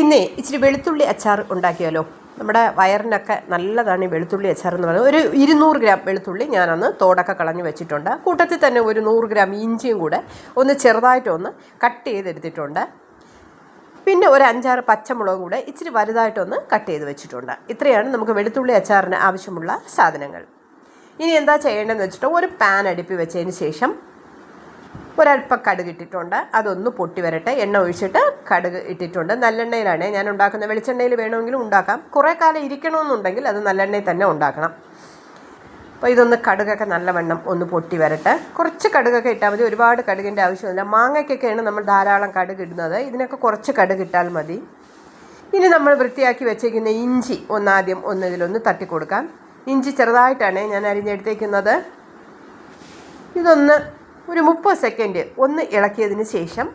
ഇന്നേ ഇച്ചിരി വെളുത്തുള്ളി അച്ചാർ ഉണ്ടാക്കിയാലോ? നമ്മുടെ വയറിനൊക്കെ നല്ലതാണ് ഈ വെളുത്തുള്ളി അച്ചാർ എന്ന് പറയുന്നത്. ഒരു ഇരുന്നൂറ് ഗ്രാം വെളുത്തുള്ളി ഞാനന്ന് തോടൊക്കെ കളഞ്ഞ് വെച്ചിട്ടുണ്ട്. കൂട്ടത്തിൽ തന്നെ ഒരു നൂറ് ഗ്രാം ഇഞ്ചിയും കൂടെ ഒന്ന് ചെറുതായിട്ടൊന്ന് കട്ട് ചെയ്തെടുത്തിട്ടുണ്ട്. പിന്നെ ഒരു അഞ്ചാറ് പച്ചമുളകും കൂടെ ഇച്ചിരി വലുതായിട്ടൊന്ന് കട്ട് ചെയ്ത് വെച്ചിട്ടുണ്ട്. ഇത്രയാണ് നമുക്ക് വെളുത്തുള്ളി അച്ചാറിന് ആവശ്യമുള്ള സാധനങ്ങൾ. ഇനി എന്താ ചെയ്യേണ്ടതെന്ന് വെച്ചിട്ട് ഒരു പാൻ അടുപ്പി വെച്ചതിന് ശേഷം ഒരല്പം കടുക് ഇട്ടിട്ടുണ്ട് അതൊന്ന് പൊട്ടി വരട്ടെ. എണ്ണ ഒഴിച്ചിട്ട് കടുക് ഇട്ടിട്ടുണ്ട്. നല്ലെണ്ണയിലാണ്. ഞാൻ ഉണ്ടാക്കുന്ന വെളിച്ചെണ്ണയിൽ വേണമെങ്കിലും ഉണ്ടാക്കാം. കുറേ കാലം ഇരിക്കണമെന്നുണ്ടെങ്കിൽ അത് നല്ലെണ്ണയിൽ തന്നെ ഉണ്ടാക്കണം. അപ്പോൾ ഇതൊന്ന് കടുകൊക്കെ നല്ലവണ്ണം ഒന്ന് പൊട്ടി വരട്ടെ. കുറച്ച് കടുകൊക്കെ ഇട്ടാൽ മതി. ഒരുപാട് കടുകിന്റെ ആവശ്യമില്ല മാങ്ങയ്ക്കൊക്കെയാണ് നമ്മൾ ധാരാളം കടുക് ഇടുന്നത്. ഇതിനൊക്കെ കുറച്ച് കടുക് ഇട്ടാൽ മതി. ഇനി നമ്മൾ വൃത്തിയാക്കി വെച്ചേക്കുന്ന ഇഞ്ചി ഒന്നാദ്യം ഒന്ന് ഇതിലൊന്ന് തട്ടിക്കൊടുക്കാം. ഇഞ്ചി ചെറുതായിട്ടാണ് ഞാൻ അരിഞ്ഞെടുത്തേക്കുന്നത്. ഇതൊന്ന് ഒരു മുപ്പത് സെക്കൻഡ് ഒന്ന് ഇളക്കിയതിന് ശേഷം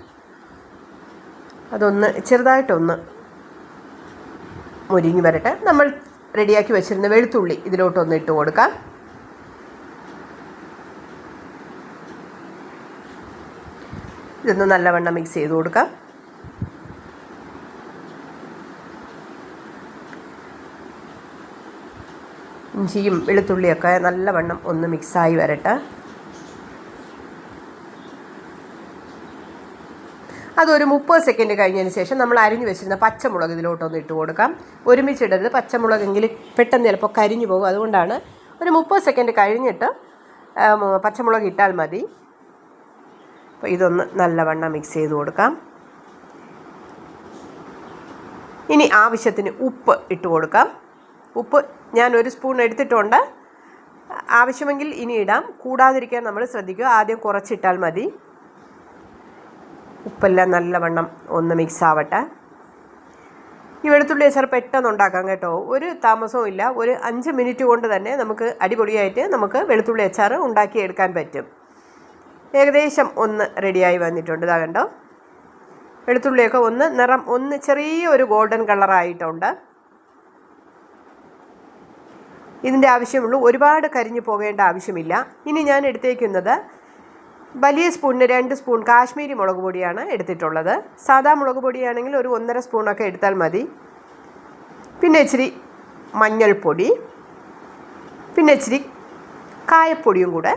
അതൊന്ന് ചെറുതായിട്ടൊന്ന് മുരിഞ്ഞ് വരട്ടെ. നമ്മൾ റെഡിയാക്കി വെച്ചിരുന്ന വെളുത്തുള്ളി ഇതിലോട്ടൊന്ന് ഇട്ട് കൊടുക്കാം. ഇതൊന്ന് നല്ലവണ്ണം മിക്സ് ചെയ്ത് കൊടുക്കാം. ഇഞ്ചിയും വെളുത്തുള്ളിയൊക്കെ നല്ലവണ്ണം ഒന്ന് മിക്സായി വരട്ടെ. അതൊരു മുപ്പത് സെക്കൻഡ് കഴിഞ്ഞതിന് ശേഷം നമ്മൾ അരിഞ്ഞു വെച്ചിരുന്ന പച്ചമുളക് ഇതിലോട്ടൊന്ന് ഇട്ട് കൊടുക്കാം. ഒരുമിച്ചിടരുത്. പച്ചമുളകെങ്കിൽ പെട്ടെന്ന് ചിലപ്പോൾ കരിഞ്ഞു പോകും. അതുകൊണ്ടാണ് ഒരു മുപ്പത് സെക്കൻഡ് കഴിഞ്ഞിട്ട് പച്ചമുളക് ഇട്ടാൽ മതി. അപ്പോൾ ഇതൊന്ന് നല്ലവണ്ണം മിക്സ് ചെയ്ത് കൊടുക്കാം. ഇനി ആവശ്യത്തിന് ഉപ്പ് ഇട്ട് കൊടുക്കാം. ഉപ്പ് ഞാൻ ഒരു സ്പൂൺ എടുത്തിട്ടുണ്ട്. ആവശ്യമെങ്കിൽ ഇനി ഇടാം. കൂടാതിരിക്കാൻ നമ്മൾ ശ്രദ്ധിക്കുക. ആദ്യം കുറച്ചിട്ടാൽ മതി. ഉപ്പെല്ലാം നല്ലവണ്ണം ഒന്ന് മിക്സ് ആവട്ടെ. ഈ വെളുത്തുള്ളി അച്ചാർ പെട്ടെന്ന് ഉണ്ടാക്കാം കേട്ടോ. ഒരു താമസവും ഇല്ല. ഒരു അഞ്ച് മിനിറ്റ് കൊണ്ട് തന്നെ നമുക്ക് അടിപൊളിയായിട്ട് നമുക്ക് വെളുത്തുള്ളി അച്ചാർ ഉണ്ടാക്കിയെടുക്കാൻ പറ്റും. ഏകദേശം ഒന്ന് റെഡിയായി വന്നിട്ടുണ്ട്. ഇതാ കണ്ടോ? വെളുത്തുള്ളിയൊക്കെ ഒന്ന് നിറം ഒന്ന് ചെറിയ ഒരു ഗോൾഡൻ കളറായിട്ടുണ്ട് ഇതിന്റെ ആവശ്യമുള്ളൂ. ഒരുപാട് കരിഞ്ഞു പോകേണ്ട ആവശ്യമില്ല. ഇനി ഞാൻ എടുത്തേക്കുന്നത് വലിയ സ്പൂണിന് രണ്ട് സ്പൂൺ കാശ്മീരി മുളക് പൊടിയാണ് എടുത്തിട്ടുള്ളത്. സാധാ മുളക് പൊടിയാണെങ്കിൽ ഒരു ഒന്നര സ്പൂണൊക്കെ എടുത്താൽ മതി. പിന്നെ ഇച്ചിരി മഞ്ഞൾപ്പൊടി പിന്നെ ഇച്ചിരി കായപ്പൊടിയും കൂടെ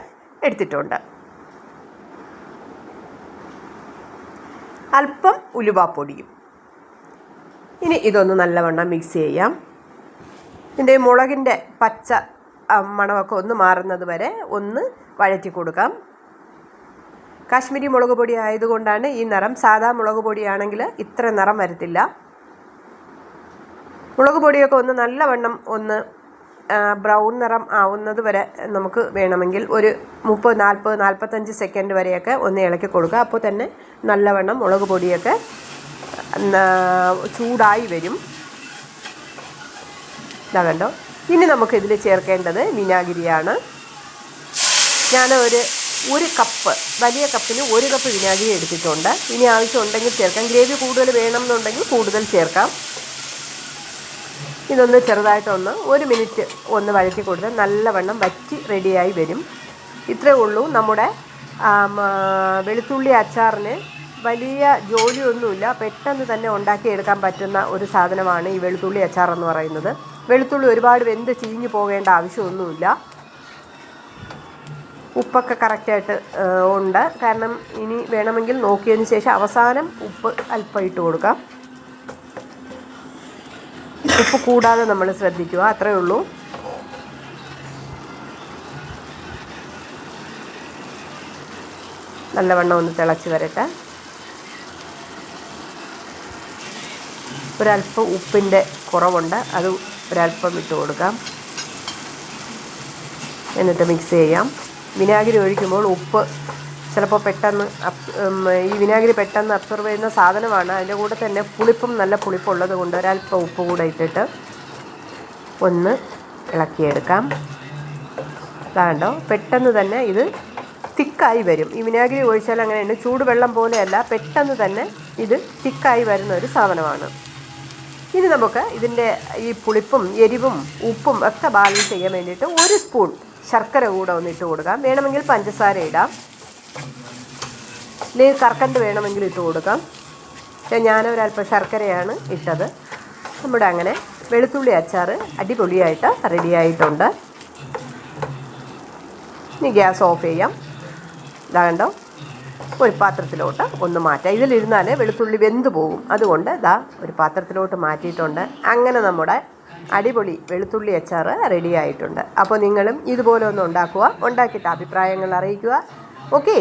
എടുത്തിട്ടുണ്ട്. അല്പം ഉലുവാപ്പൊടിയും. ഇനി ഇതൊന്ന് നല്ലവണ്ണം മിക്സ് ചെയ്യാം. ഇതിന്റെ മുളകിന്റെ പച്ച മണമൊക്കെ ഒന്ന് മാറുന്നത് വരെ ഒന്ന് വഴറ്റി കൊടുക്കാം. കാശ്മീരി മുളക് പൊടി ആയതുകൊണ്ടാണ് ഈ നിറം. സാധാ മുളക് പൊടിയാണെങ്കിൽ ഇത്ര നിറം വരത്തില്ല. മുളക് പൊടിയൊക്കെ ഒന്ന് നല്ലവണ്ണം ഒന്ന് ബ്രൗൺ നിറം ആവുന്നത് വരെ നമുക്ക് വേണമെങ്കിൽ ഒരു മുപ്പത് നാൽപ്പത് നാൽപ്പത്തഞ്ച് സെക്കൻഡ് വരെയൊക്കെ ഒന്ന് ഇളക്കി കൊടുക്കുക. അപ്പോൾ തന്നെ നല്ലവണ്ണം മുളക് പൊടിയൊക്കെ ചൂടായി വരും. ഇതാ കണ്ടോ? ഇനി നമുക്കിതിൽ ചേർക്കേണ്ടത് വിനാഗിരിയാണ്. ഞാൻ ഒരു ഒരു കപ്പ് വലിയ കപ്പിന് ഒരു കപ്പ് വിനാഗിരി എടുത്തിട്ടുണ്ട്. ഇനി ആവശ്യമുണ്ടെങ്കിൽ ചേർക്കാം. ഗ്രേവി കൂടുതൽ വേണമെന്നുണ്ടെങ്കിൽ കൂടുതൽ ചേർക്കാം. ഇതൊന്ന് ചെറുതായിട്ടൊന്ന് ഒരു മിനിറ്റ് ഒന്ന് വഴറ്റി കൊടുത്ത് നല്ലവണ്ണം വറ്റി റെഡിയായി വരും. ഇത്രേ ഉള്ളൂ നമ്മുടെ വെളുത്തുള്ളി അച്ചാറിന് വലിയ ജോലിയൊന്നുമില്ല. പെട്ടെന്ന് തന്നെ ഉണ്ടാക്കിയെടുക്കാൻ പറ്റുന്ന ഒരു സാധനമാണ് ഈ വെളുത്തുള്ളി അച്ചാർ എന്ന് പറയുന്നത്. വെളുത്തുള്ളി ഒരുപാട് വെന്ത് ചീഞ്ഞു പോകേണ്ട ആവശ്യമൊന്നുമില്ല. ഉപ്പൊക്കെ കറക്റ്റായിട്ട് ഉണ്ട്. കാരണം ഇനി വേണമെങ്കിൽ നോക്കിയതിന് ശേഷം അവസാനം ഉപ്പ് അല്പം ഇട്ട് കൊടുക്കാം. ഉപ്പ് കൂടാതെ നമ്മൾ ശ്രദ്ധിക്കുക അത്രയേ ഉള്ളൂ. നല്ലവണ്ണം ഒന്ന് തിളച്ച് വരട്ടെ. ഒരല്പം ഉപ്പിന്റെ കുറവുണ്ട് അത് ഒരല്പം ഇട്ട് കൊടുക്കാം. എന്നിട്ട് മിക്സ് ചെയ്യാം. വിനാഗിരി ഒഴിക്കുമ്പോൾ ഉപ്പ് ചിലപ്പോൾ പെട്ടെന്ന് ഈ വിനാഗിരി പെട്ടെന്ന് അബ്സോർബ് ചെയ്യുന്ന സാധനമാണ്. അതിന്റെ കൂടെ തന്നെ പുളിപ്പും നല്ല പുളിപ്പുള്ളത് കൊണ്ട് ഒരല്പം ഉപ്പ് കൂടെ ഇട്ടിട്ട് ഒന്ന് ഇളക്കിയെടുക്കാം. അതാണ്ടോ പെട്ടെന്ന് തന്നെ ഇത് തിക്കായി വരും. ഈ വിനാഗിരി ഒഴിച്ചാൽ അങ്ങനെയുണ്ട്. ചൂടുവെള്ളം പോലെയല്ല പെട്ടെന്ന് തന്നെ ഇത് തിക്കായി വരുന്ന ഒരു സാധനമാണ്. ഇനി നമുക്ക് ഇതിന്റെ ഈ പുളിപ്പും എരിവും ഉപ്പും ഒക്കെ ബാലൻസ് ചെയ്യാൻ വേണ്ടിയിട്ട് ഒരു സ്പൂൺ ശർക്കര കൂടെ ഒന്ന് ഇട്ട് കൊടുക്കാം. വേണമെങ്കിൽ പഞ്ചസാര ഇടാം. അല്ലെങ്കിൽ കറക്കണ്ട് വേണമെങ്കിൽ ഇട്ട് കൊടുക്കാം. പക്ഷേ ഞാനൊരല്പം ശർക്കരയാണ് ഇട്ടത്. നമ്മുടെ അങ്ങനെ വെളുത്തുള്ളി അച്ചാർ അടിപൊളിയായിട്ട് റെഡിയായിട്ടുണ്ട്. ഇനി ഗ്യാസ് ഓഫ് ചെയ്യാം. ഇതാകണ്ടോ ഒരു പാത്രത്തിലോട്ട് ഒന്ന് മാറ്റാം. ഇതിലിരുന്നാൽ വെളുത്തുള്ളി വെന്ത് പോകും അതുകൊണ്ട് ഇതാ ഒരു പാത്രത്തിലോട്ട് മാറ്റിയിട്ടുണ്ട്. അങ്ങനെ നമ്മുടെ അടിപൊളി വെളുത്തുള്ളി അച്ചാർ റെഡി ആയിട്ടുണ്ട്. അപ്പോൾ നിങ്ങളും ഇതുപോലെ ഒന്ന് ഉണ്ടാക്കുക ഉണ്ടാക്കിയിട്ട് അഭിപ്രായങ്ങൾ അറിയിക്കുക. ഓക്കെ